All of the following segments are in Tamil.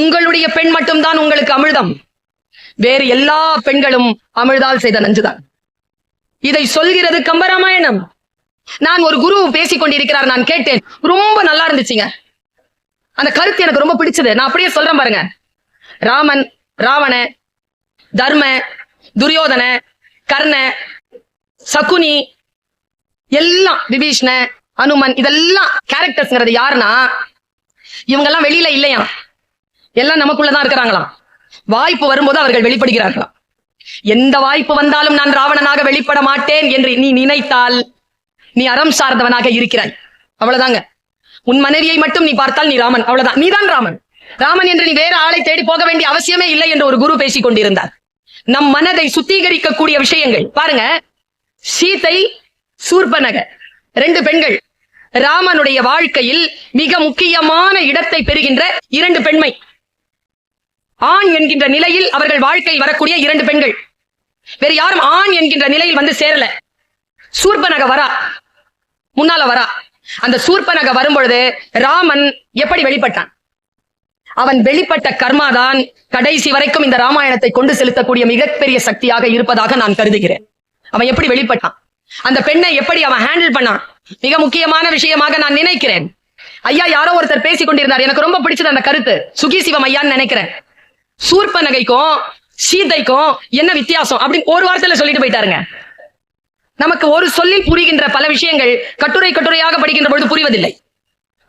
உங்களுடைய பெண் மட்டும்தான் உங்களுக்கு அமிழ்தம். வேறு எல்லா பெண்களும் அமிழ்தால் செய்த நஞ்சுதான். இதை சொல்கிறது கம்பராமாயணம். நான் ஒரு குரு பேசிக் கொண்டிருக்கிறார் நான் கேட்டேன். ரொம்ப நல்லா இருந்துச்சுங்க. அந்த கருத்து எனக்கு ரொம்ப பிடிச்சது. நான் அப்படியே சொல்றேன் பாருங்க. ராமன் ராவண தர்ம துரியோதன கர்ண சகுனி எல்லாம் விபீஷ்ண அனுமன் இதெல்லாம் கேரக்டர்ஸ்ங்கிறது யாருன்னா இவங்க எல்லாம் வெளியில இல்லையா எல்லாம் நமக்குள்ளதான் இருக்கிறாங்களாம். வாய்ப்பு வரும்போது அவர்கள் வெளிப்படுகிறார்களாம். எந்த வாய்ப்பு வந்தாலும் நான் ராவணனாக வெளிப்பட மாட்டேன் என்று நீ நினைத்தால் நீ அறம் சார்ந்தவனாக இருக்கிறாய். அவ்வளவுதாங்க. உன் மனைவியை மட்டும் நீ பார்த்தால் நீ ராமன். அவ்வளவுதான். நீதான் ராமன். ராமன் என்று நீ வேற ஆளை தேடி போக வேண்டிய அவசியமே இல்லை என்று ஒரு குரு பேசிக் கொண்டிருந்தார். நம் மனதை சுத்திகரிக்கக்கூடிய விஷயங்கள். பாருங்க. சீதை சூர்பனக ரெண்டு பெண்கள். ராமனுடைய வாழ்க்கையில் மிக முக்கியமான இடத்தை பெறுகின்ற இரண்டு பெண்மை. ஆண் என்கின்ற நிலையில் அவர்கள் வாழ்க்கையில் வரக்கூடிய இரண்டு பெண்கள். வேறு யாரும் ஆண் என்கின்ற நிலையில் வந்து சேரல. சூர்பனக வரா. முன்னால வரா. அந்த சூர்பனக வரும்பொழுது ராமன் எப்படி வெளிப்பட்டான்? அவன் வெளிப்பட்ட கர்மாதான் கடைசி வரைக்கும் இந்த ராமாயணத்தை கொண்டு செலுத்தக்கூடிய மிகப்பெரிய சக்தியாக இருப்பதாக நான் கருதுகிறேன். அவன் எப்படி வெளிப்பட்டான்? அந்த பெண்ணை எப்படி அவன் ஹேண்டில் பண்ணான்? மிக முக்கியமான விஷயமாக நான் நினைக்கிறேன். ஐயா யாரோ ஒருத்தர் பேசிக் கொண்டிருந்தார். எனக்கு ரொம்ப பிடிச்சது அந்த கருத்து. சுகி சிவம் ஐயான்னு நினைக்கிறேன். சூர்பனகைக்கும் சீதைக்கும் என்ன வித்தியாசம் அப்படின்னு ஒரு வார்த்தையில சொல்லிட்டு போயிட்டாருங்க. நமக்கு ஒரு சொல்லில் புரிகின்ற பல விஷயங்கள் கட்டுரை கட்டுரையாக படிக்கின்ற பொழுது புரிவதில்லை.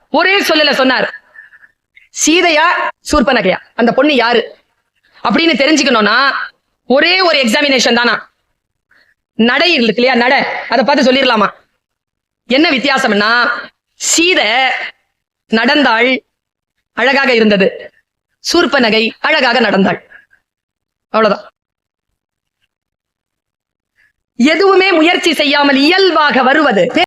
ஒரே சொல்லல சொன்னார் சீதையா சூர்பனகையா அந்த பொண்ணு யாரு? அப்படின்னு தெரிஞ்சுக்கணும்னா ஒரே ஒரு எக்ஸாமினேஷன் தானா? நடை இருக்கு இல்லையா? நட. அதை பார்த்து சொல்லிடலாமா? என்ன வித்தியாசம்னா சீதை நடந்தாள் அழகாக இருந்தது. சூர்பனகை அழகாக நடந்தாள். அவ்வளவுதான். எதுவுமே முயற்சி செய்யாமல் இயல்பாக வருவது